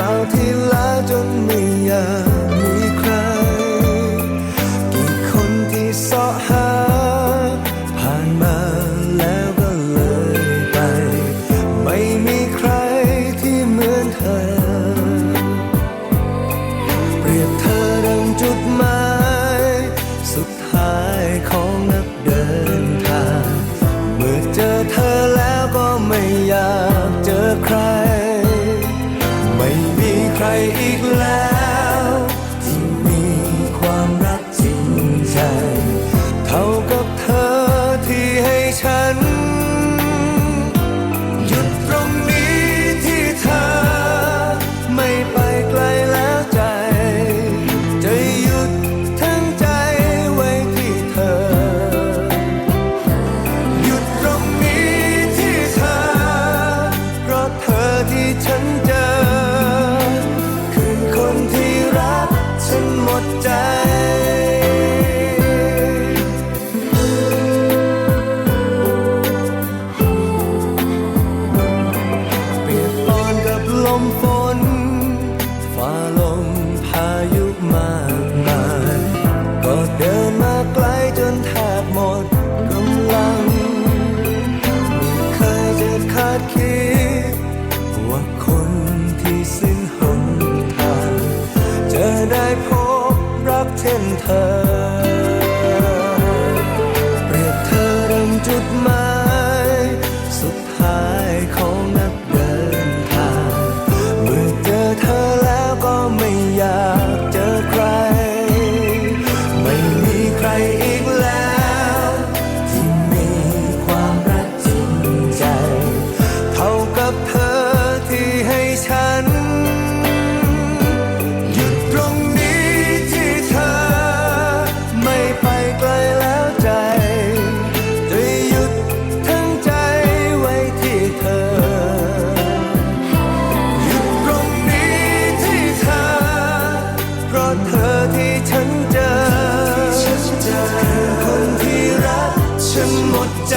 คราวที่ลาจนไม่อยาก มฝนฝ่าลมพายุมากมายก็เดินมาไกลจนแทบหมดกำลังไม่เคยจะคาดคิด ว่าคนที่สิ้นหนทางจะได้พบรักเช่นเธอ เธอที่ฉันเจอคือคนที่รักฉันหมดใจ